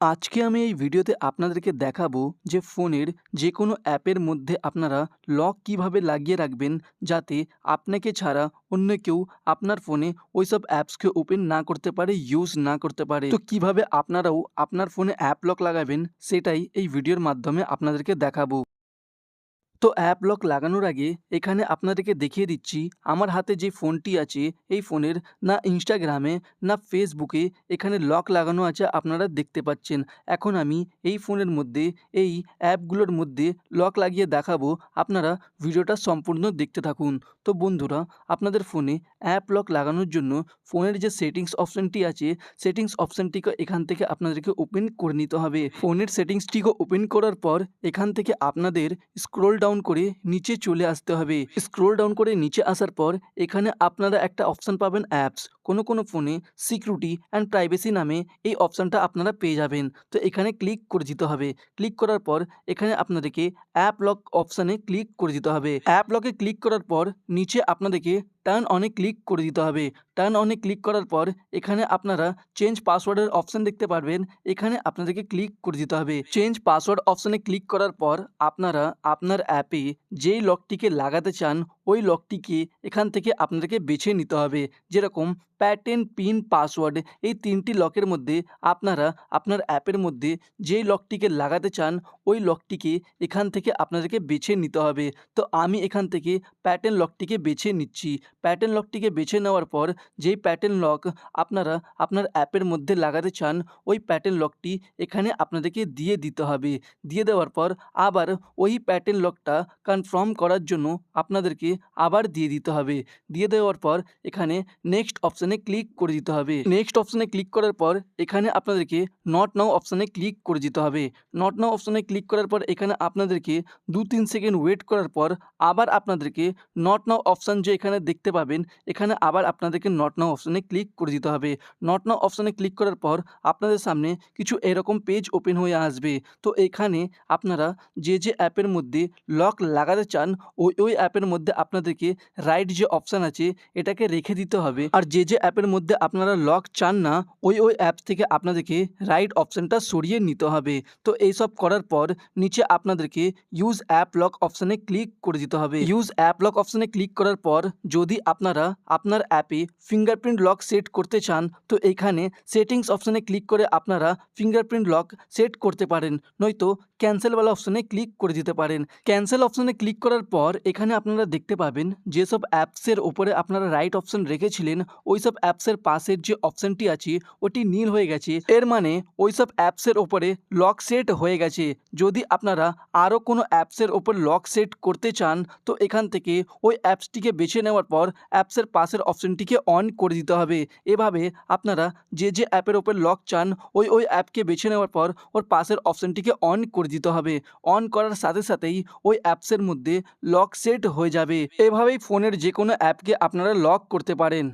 আজকে আমি এই ভিডিওতে আপনাদেরকে দেখাবো যে ফোনের যে কোনো অ্যাপের মধ্যে আপনারা লক কীভাবে লাগিয়ে রাখবেন যাতে আপনাকে ছাড়া অন্য কেউ আপনার ফোনে ওই সব অ্যাপসকে ওপেন না করতে পারে, ইউজ না করতে পারে। তো কীভাবে আপনারাও আপনার ফোনে অ্যাপ লক লাগাবেন, সেটাই এই ভিডিওর মাধ্যমে আপনাদেরকে দেখাবো। তো অ্যাপ লক লাগানোর আগে এখানে আপনাদেরকে দেখিয়ে দিচ্ছি, আমার হাতে যে ফোনটি আছে, এই ফোনের না ইনস্টাগ্রামে না ফেসবুকে এখানে লক লাগানো আছে, আপনারা দেখতে পাচ্ছেন। এখন আমি এই ফোনের মধ্যে, এই অ্যাপগুলোর মধ্যে লক লাগিয়ে দেখাবো, আপনারা ভিডিওটা সম্পূর্ণ দেখতে থাকুন। তো বন্ধুরা, আপনাদের ফোনে অ্যাপ লক লাগানোর জন্য ফোনের যে সেটিংস অপশানটি আছে, সেটিংস অপশানটিকে এখান থেকে আপনাদেরকে ওপেন করে নিতে হবে। ফোনের সেটিংসটিকে ওপেন করার পর এখান থেকে আপনাদের স্ক্রোল ডাউন করে নিচে চলে আসতে হবে। স্ক্রোল ডাউন করে নিচে আসার পর এখানে আপনারা একটা অপশান পাবেন অ্যাপস কোনো কোনো ফোনে সিকিউরিটি অ্যান্ড প্রাইভেসি নামে এই অপশানটা আপনারা পেয়ে যাবেন। তো এখানে ক্লিক করে দিতে হবে। ক্লিক করার পর এখানে আপনাদেরকে অ্যাপ লক অপশানে ক্লিক করে দিতে হবে। অ্যাপ লকে ক্লিক করার পর নিচে আপনাদেরকে টার্ন অনে ক্লিক করে দিতে হবে। টার্ন অনে ক্লিক করার পর এখানে আপনারা চেঞ্জ পাসওয়ার্ডের অপশান দেখতে পারবেন। এখানে আপনাদেরকে ক্লিক করে দিতে হবে। চেঞ্জ পাসওয়ার্ড অপশানে ক্লিক করার পর আপনারা আপনার অ্যাপে যেই লকটিকে লাগাতে চান ওই লকটিকে এখান থেকে আপনাদেরকে বেছে নিতে হবে। যেরকম প্যাটার্ন পিন পাসওয়ার্ড এই তিনটি লকের মধ্যে আপনারা আপনার অ্যাপের মধ্যে যেই লকটিকে লাগাতে চান, ওই লকটিকে এখান থেকে আপনাদেরকে বেছে নিতে হবে। তো আমি এখান থেকে প্যাটার্ন লকটিকে বেছে নিচ্ছি। প্যাটার্ন লকটিকে বেছে নেওয়ার পর যেই প্যাটার্ন লক আপনারা আপনার অ্যাপের মধ্যে লাগাতে চান, ওই প্যাটার্ন লকটি এখানে আপনাদেরকে দিয়ে দিতে হবে। দিয়ে দেওয়ার পর আবার ওই প্যাটার্ন লকটা কনফার্ম করার জন্য আপনাদেরকে আবার দিয়ে দিতে হবে। দিয়ে দেওয়ার পর এখানে নেক্সট অপশানে ক্লিক করে দিতে হবে। নেক্সট অপশানে ক্লিক করার পর এখানে আপনাদেরকে নট নাও অপশানে ক্লিক করে দিতে হবে। নট নাও অপশানে ক্লিক করার পর এখানে আপনাদেরকে দু তিন সেকেন্ড ওয়েট করার পর আবার আপনাদেরকে নট নাও অপশান যে এখানে দেখতে পাবেন, এখানে আবার আপনাদেরকে নট নাও অপশানে ক্লিক করে দিতে হবে। নট নাও অপশানে ক্লিক করার পর আপনাদের সামনে কিছু এরকম পেজ ওপেন হয়ে আসবে। তো এখানে আপনারা যে যে অ্যাপের মধ্যে লক লাগাতে চান, ওই ওই অ্যাপের মধ্যে আপনাদেরকে রাইট যে অপশান আছে, এটাকে রেখে দিতে হবে। আর যে যে অ্যাপের মধ্যে আপনারা লক চান না, ওই ওই অ্যাপ থেকে আপনাদেরকে রাইট অপশানটা সরিয়ে নিতে হবে। তো এইসব করার পর নিচে আপনাদেরকে ইউজ অ্যাপ লক অপশানে ক্লিক করে দিতে হবে। ইউজ অ্যাপ লক অপশানে ক্লিক করার পর যদি আপনারা আপনার অ্যাপে ফিঙ্গারপ্রিন্ট লক সেট করতে চান, তো এখানে সেটিংস অপশানে ক্লিক করে আপনারা ফিঙ্গারপ্রিন্ট লক সেট করতে পারেন। নয়তো ক্যান্সেলওয়ালা অপশানে ক্লিক করে দিতে পারেন। ক্যান্সেল অপশানে ক্লিক করার পর এখানে আপনারা দেখতে পাবেন যেসব অ্যাপসের ওপরে আপনারা রাইট অপশান রেখেছিলেন ওই সব অ্যাপসের পাশের যে অপশনটি আছে, ওটি নীল হয়ে গেছে। এর মানে ওই সব অ্যাপসের ওপরে লক সেট হয়ে গেছে। যদি আপনারা আরও কোনো অ্যাপসের ওপর লক সেট করতে চান, তো এখান থেকে ওই অ্যাপসটিকে বেছে নেওয়ার পর অ্যাপসের পাশের অপশানটিকে অন করে দিতে হবে। এভাবে আপনারা যে যে অ্যাপের ওপর লক চান, ওই ওই অ্যাপকে বেছে নেওয়ার পর ওর পাশের অপশানটিকে অন করে দিতে হবে। অন করার সাথে সাথেই ওই অ্যাপসের মধ্যে লক সেট হয়ে যাবে। এভাবেই ফোনের যে কোনো অ্যাপকে আপনারা লক করতে পারেন।